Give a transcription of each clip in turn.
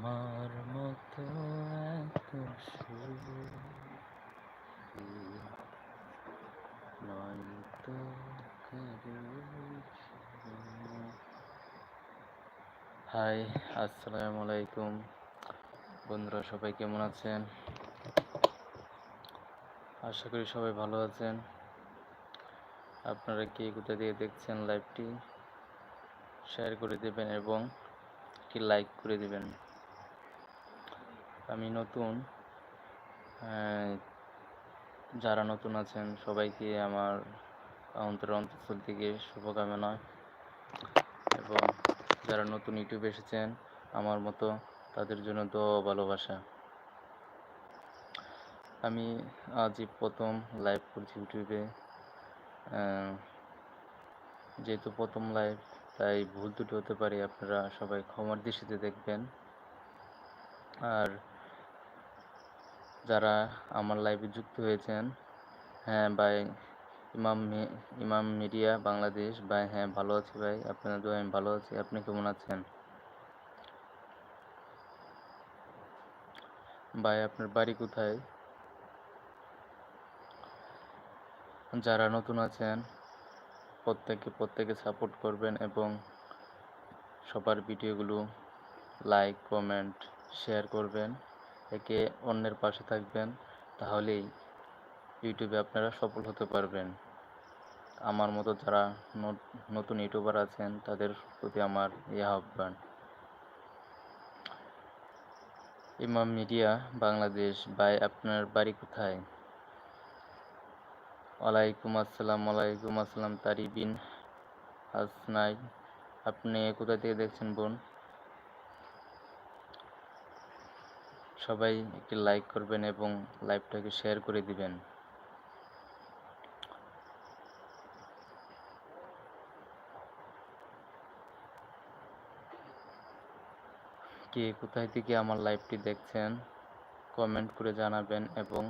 আমার মতো এত সুখী। নয় তো হাই, আসসালামু আলাইকুম। বন্ধুরা, সবাই কেমন আছেন? আশা করি সবাই ভালো আছেন। আপনারা কে কোথা দিয়ে দেখছেন লাইভটি শেয়ার করে দেবেন এবং একটি লাইক করে দেবেন? আমি নতুন। যারা নতুন আছেন, সবাইকে আমার অন্তর অন্তঃস্থল থেকে শুভকামনা। এবং যারা নতুন ইউটিউবে এসেছেন, আমার মতো তাদের জন্য তো ভালোবাসা। আমি আজই প্রথম লাইভ করছি ইউটিউবে। যেহেতু প্রথম লাইভ তাই ভুল ত্রুটি হতে পারে, আপনারা সবাই ক্ষমার দৃষ্টিতে দেখবেন। আর যারা আমার লাইভে যুক্ত হয়েছেন হ্যাঁ ভাই, ইমাম ইমাম মিডিয়া বাংলাদেশ, ভাই হ্যাঁ ভালো আছি ভাই, আপনার আমি ভালো আছি, আপনি কেমন আছেন? ভাই, আপনার বাড়ি কোথায়? যারা নতুন আছেন প্রত্যেকে প্রত্যেকে সাপোর্ট করবেন এবং সবার ভিডিওগুলো লাইক কমেন্ট শেয়ার করবেন। একে অন্যের পাশে থাকবেন, তাহলেই ইউটিউবে আপনারা সফল হতে পারবেন। আমার মতো যারা নতুন ইউটিউবার আছেন, তাদের প্রতি আমার ইয়ে আহ্বান। ইমাম মিডিয়া বাংলাদেশ, ভাই, আপনার বাড়ি কোথায়? ওয়ালাইকুম আসসালাম ওয়ালাইকুম আসসালাম, তারিবিন হাসনাই। আপনি কোথা থেকে দেখছেন বোন? সবাই একটি লাইক করবেন এবং লাইভটাকে শেয়ার করে দিবেন। কে কোথায় থেকে আমার লাইভটি দেখছেন কমেন্ট করে জানাবেন এবং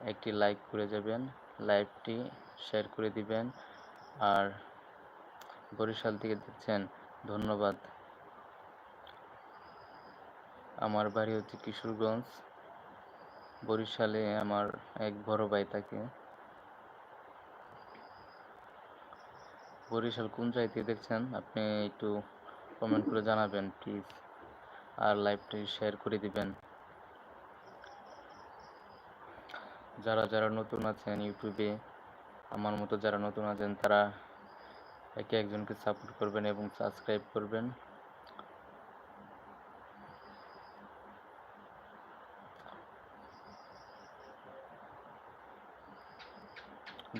একটি লাইক করে যাবেন লাইভটি শেয়ার করে দিবেন। আর বরিশাল থেকে দেখছেন, ধন্যবাদ। আমার বাড়ি হচ্ছে কিশোরগঞ্জ। বরিশালে আমার এক বড় ভাই থাকে। বরিশাল কোন জায়গাতে দেখছেন? আপনি একটু কমেন্ট করে জানাবেন প্লিজ আর লাইভটি শেয়ার করে দিবেন। যারা যারা নতুন আছেন ইউটিউবে, আমার মতো যারা নতুন আছেন, তারা একে একজনকে সাপোর্ট করবেন এবং সাবস্ক্রাইব করবেন।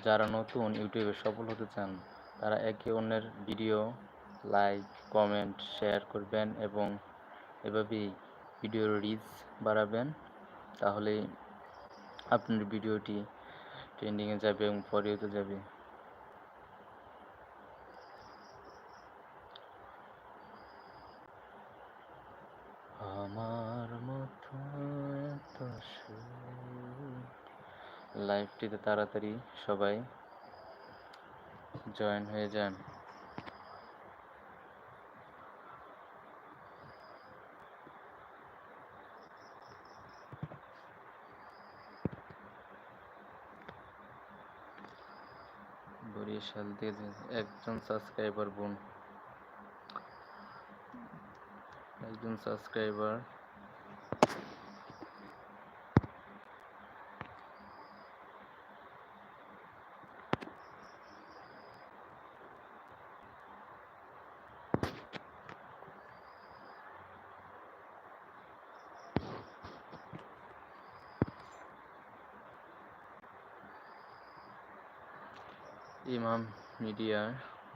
যারা নতুন ইউটিউবে সফল হতে চান, তারা একে অন্যের ভিডিও, লাইক, কমেন্ট, শেয়ার করবেন এবং এভাবেই ভিডিওর রিচ বাড়াবেন। তাহলে আপনার ভিডিওটি ট্রেন্ডিংয়ে যাবে এবং পরেও যাবে আমার মতো এত লাইভটিতে তাড়াতাড়ি সবাই জয়েন হয়ে যান। বরিশাল থেকে একজন সাবস্ক্রাইবার বোন একজন সাবস্ক্রাইবার ইমাম মিডিয়া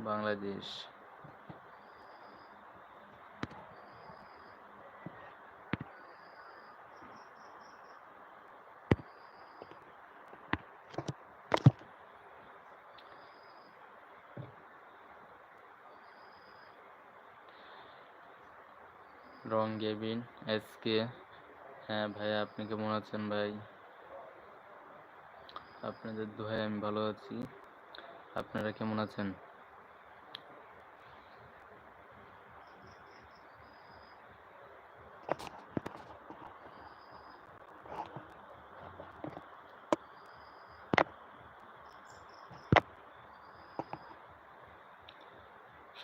বাংলাদেশ। রং গেবিন এসকে হ্যাঁ ভাই, আপনি কেমন আছেন ভাই? আপনাদের দোহায় আমি ভালো আছি। আপনারা কেমন আছেন?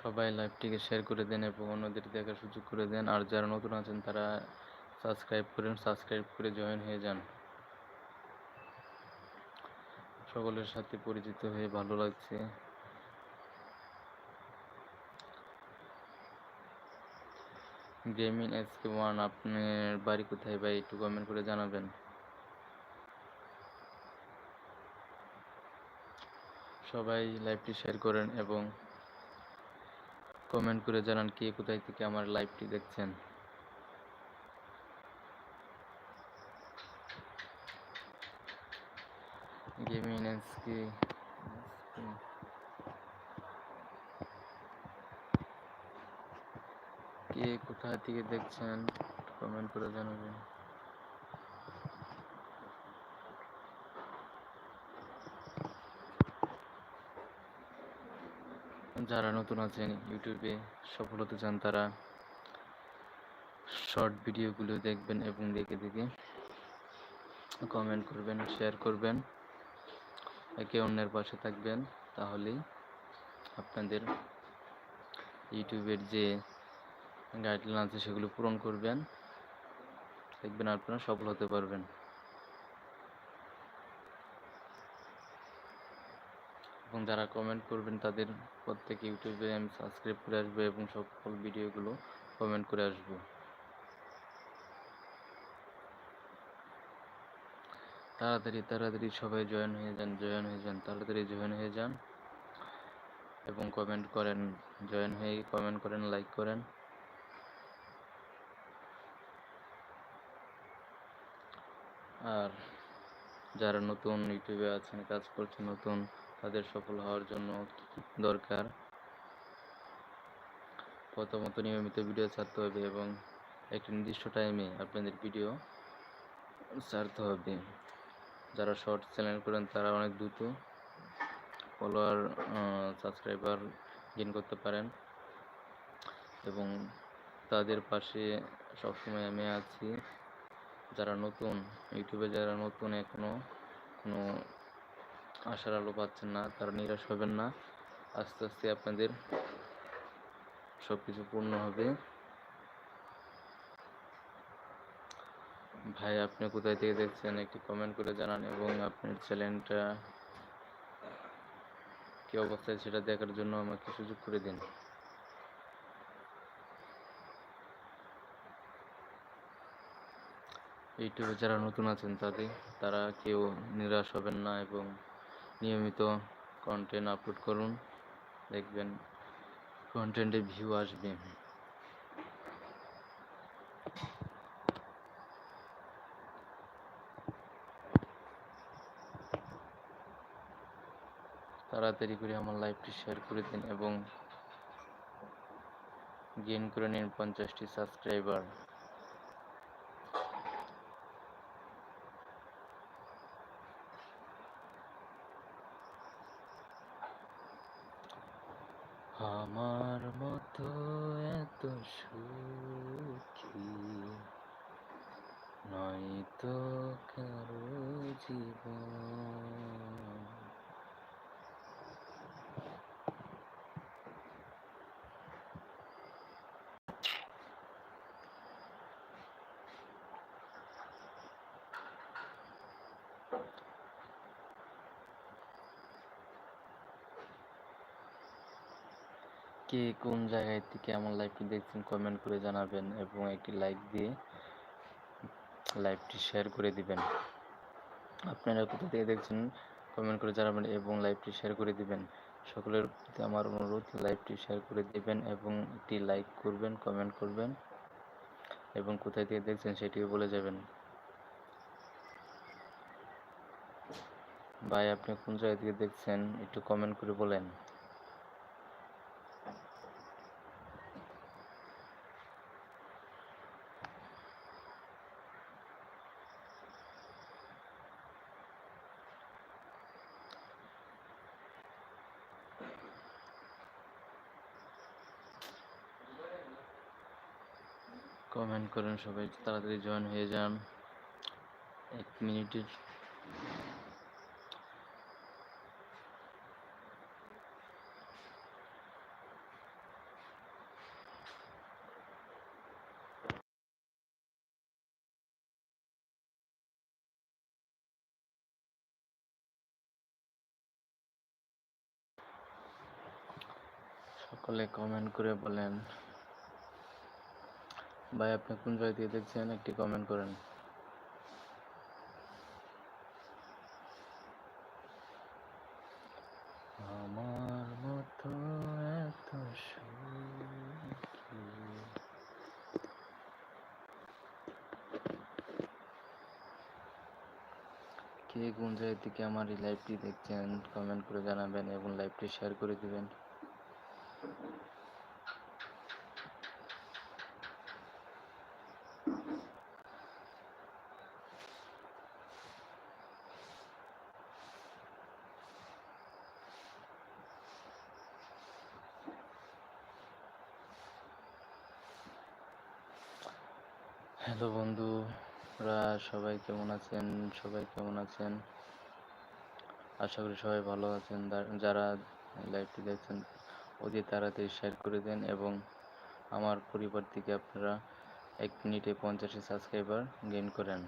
সবাই লাইভটিকে শেয়ার করে দেন এবং অন্যদের দেখার সুযোগ করে দেন। আর যারা নতুন আছেন, তারা সাবস্ক্রাইব করেন সাবস্ক্রাইব করে জয়েন হয়ে যান। সকলের সাথে পরিচিত হয়ে ভালো লাগছে। গেমিং এসকে ওয়ান আপনার বাড়ি কোথায় ভাই? একটু কমেন্ট করে জানাবেন। সবাই লাইভটি শেয়ার করেন এবং কমেন্ট করে জানান কে কোথায় থেকে আমার লাইভটি দেখছেন। এসকে কে কোথা থেকে দেখছেন কমেন্ট করে জানাবেন যারা নতুন আছেন ইউটিউবে সফল হতে চান তারা শর্ট ভিডিওগুলো দেখবেন এবং দেখে দেখে কমেন্ট করবেন শেয়ার করবেন একে অন্যের পাশে থাকবেন, তাহলেই আপনাদের ইউটিউবের যে গাইডলাইন আছে সেগুলো পূরণ করবেন। দেখবেন আপনারা সফল হতে পারবেন। এবং যারা কমেন্ট করবেন, তাদের প্রত্যেক ইউটিউবে আমি সাবস্ক্রাইব করে আসব এবং সকল ভিডিওগুলো কমেন্ট করে আসব। তাড়াতাড়ি তাড়াতাড়ি সবাই জয়েন হয়ে যান জয়েন হয়ে যান, তাড়াতাড়ি জয়েন হয়ে যান এবং কমেন্ট করেন জয়েন হয়ে কমেন্ট করেন লাইক করেন। আর যারা নতুন ইউটিউবে আছেন, কাজ করছেন নতুন, তাদের সফল হওয়ার জন্য দরকার। প্রথমত নিয়মিত ভিডিও ছাড়তে হবে এবং একটি নির্দিষ্ট টাইমে আপনাদের ভিডিও ছাড়তে হবে। যারা শর্ট চ্যানেল করেন, তারা অনেক দ্রুত ফলোয়ার সাবস্ক্রাইবার গেইন করতে পারেন। এবং তাদের পাশে সবসময় আমি আছি। যারা নতুন, ইউটিউবে যারা নতুন এখনও কোনো আশার আলো পাচ্ছেন না, তারা নিরাশ হবেন না। আস্তে আস্তে আপনাদের সব কিছু পূর্ণ হবে। ভাই, আপনি কোথায় থেকে দেখছেন একটি কমেন্ট করে জানান এবং আপনার চ্যানেলটা কি অবস্থায় সেটা দেখার জন্য আমাকে সুযোগ করে দিন। ইউটিউবে যারা নতুন আছেন তাদের, তারা কেউ নিরাশ হবেন না এবং নিয়মিত কন্টেন্ট আপলোড করুন। দেখবেন কন্টেন্টে ভিউ আসবে। তাড়াতাড়ি করে আমার লাইভটি শেয়ার করে দিন এবং গেইন করে নিন পঞ্চাশটি সাবস্ক্রাইবার আমার মতো এত সুখী নয়তো কারও জীবন কে কোন জায়গায় থেকে আমার লাইভটি দেখছেন কমেন্ট করে জানাবেন এবং একটি লাইক দিয়ে লাইভটি শেয়ার করে দিবেন। আপনারা কোথা থেকে দেখছেন কমেন্ট করে জানাবেন এবং লাইভটি শেয়ার করে দিবেন। সকলের প্রতি আমার অনুরোধ লাইভটি শেয়ার করে দিবেন এবং একটি লাইক করবেন কমেন্ট করবেন এবং কোথায় থেকে দেখছেন সেটিও বলে যাবেন। ভাই, আপনি কোন জায়গা থেকে দেখছেন একটু কমেন্ট করে বলেন। করেন সবাই তাড়াতাড়ি জয়েন হয়ে যান। এক মিনিটের সকলে কমেন্ট করে বলেন। ভাই, আপনি কোন জায়গা দিয়ে দেখছেন একটি কমেন্ট করেন। আমার মতো এত কে কোন জায়গা থেকে আমার এই লাইভটি দেখছেন কমেন্ট করে জানাবেন এবং লাইভটি শেয়ার করে দিবেন হ্যালো বন্ধুরা সবাই কেমন আছেন? সবাই কেমন আছেন? আশা করি সবাই ভালো আছেন। যারা লাইভটি দেখছেন, অতি তাড়াতাড়ি শেয়ার করে দেন এবং আমার পরিবার থেকে আপনারা এক মিনিটে পঞ্চাশে সাবস্ক্রাইবার গেইন করেন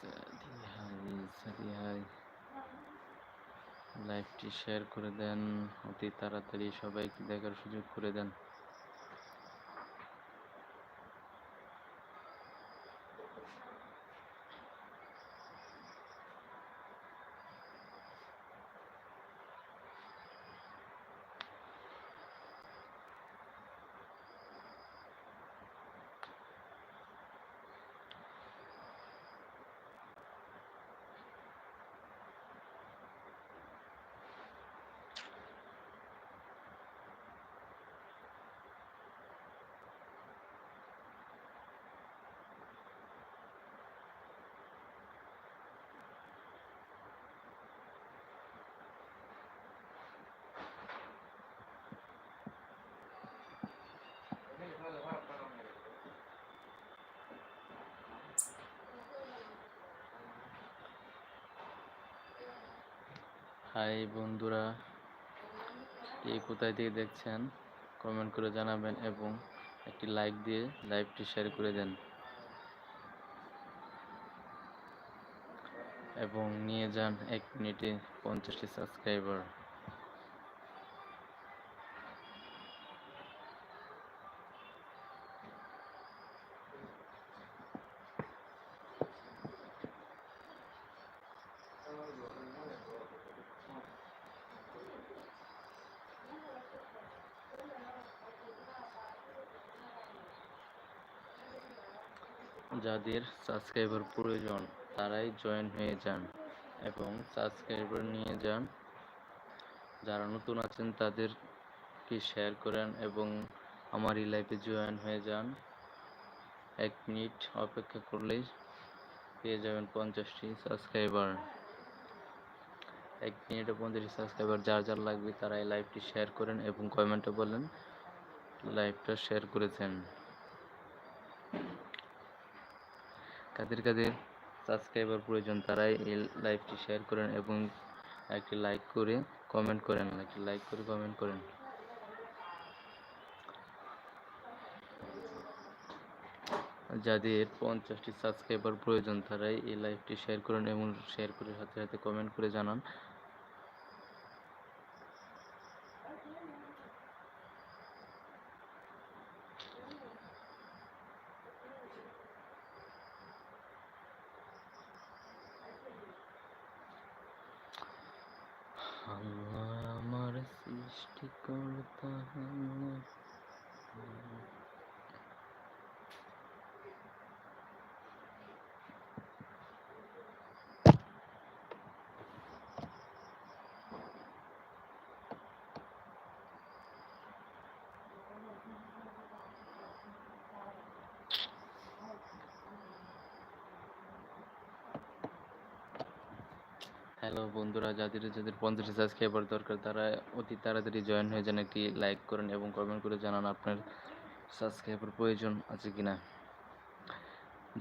সাদি হাই সাদি হাই লাইভটি শেয়ার করে দেন। অতি তাড়াতাড়ি সবাইকে দেখার সুযোগ করে দেন। হাই বন্ধুরা, কে কোথায় থেকে দেখছেন কমেন্ট করে জানাবেন এবং একটি লাইক দিয়ে লাইভটি শেয়ার করে দেন। এবং নিয়ে যান এক মিনিটে পঞ্চাশটি সাবস্ক্রাইবার যাদের সাবস্ক্রাইবার প্রয়োজন, তারাই জয়েন হয়ে যান এবং সাবস্ক্রাইবার নিয়ে যান। যারা নতুন আছেন, তাদেরকে শেয়ার করেন এবং আমার এই লাইফে জয়েন হয়ে যান। এক মিনিট অপেক্ষা করলেই পেয়ে যাবেন পঞ্চাশটি সাবস্ক্রাইবার এক মিনিটে পঞ্চাশটি সাবস্ক্রাইবার যার যার লাগবে তারা এই লাইভটি শেয়ার করেন এবং কমেন্টে বলেন লাইভটা শেয়ার করেছেন। কাদের কাদের সাবস্ক্রাইবার প্রয়োজন, তারাই এই লাইভটি শেয়ার করেন এবং একটি লাইক করে কমেন্ট করেন, একটি লাইক করে কমেন্ট করেন। যাদের পঞ্চাশটি সাবস্ক্রাইবার প্রয়োজন, তারাই এই লাইভটি শেয়ার করেন এবং শেয়ার করে সাথে সাথে কমেন্ট করে জানান। হ্যালো বন্ধুরা যাদের যাদের পঞ্চাশ সাবস্ক্রাইবার দরকার, তারা অতি তাড়াতাড়ি জয়েন হয়ে যান, একটি লাইক করেন এবং কমেন্ট করে জানান আপনার সাবস্ক্রাইবার প্রয়োজন আছে কি না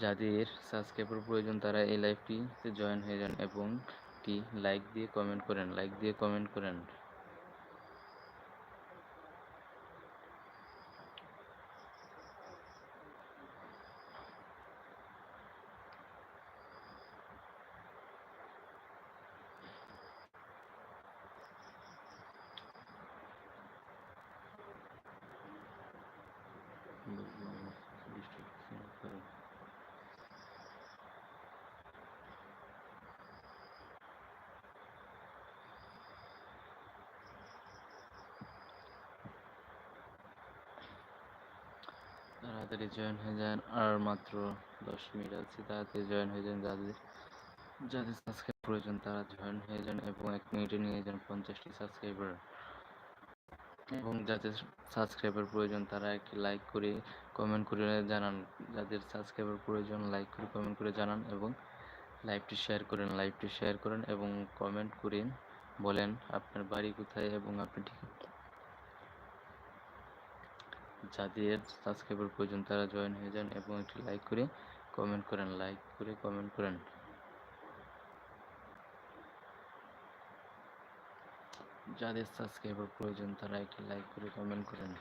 যাদের সাবস্ক্রাইবার প্রয়োজন, তারা এই লাইভটিতে জয়েন হয়ে যান এবং একটি লাইক দিয়ে কমেন্ট করেন লাইক দিয়ে কমেন্ট করেন। তাড়াতাড়ি জয়েন হয়ে যান। আর মাত্র দশ মিনিট আছে, তাড়াতাড়ি জয়েন হয়ে যান। যাদের যাদের সাবস্ক্রাইব প্রয়োজন তারা জয়েন হয়ে যান এবং এক মিনিটে নিয়ে যান পঞ্চাশটি সাবস্ক্রাইবার এবং যাদের সাবস্ক্রাইবার প্রয়োজন তারা একটি লাইক করে কমেন্ট করে জানান। যাদের সাবস্ক্রাইবার প্রয়োজন লাইক করে কমেন্ট করে জানান এবং লাইভটি শেয়ার করেন লাইভটি শেয়ার করেন এবং কমেন্ট করেন, বলেন আপনার বাড়ি কোথায় এবং আপনি ঠিক যাদের সাবস্ক্রাইবার প্রয়োজন তারা জয়েন হয়ে যান এবং একটি লাইক করে কমেন্ট করেন লাইক করে কমেন্ট করেন। যাদের সাবস্ক্রাইবার প্রয়োজন তারা একটি লাইক করে কমেন্ট করেন।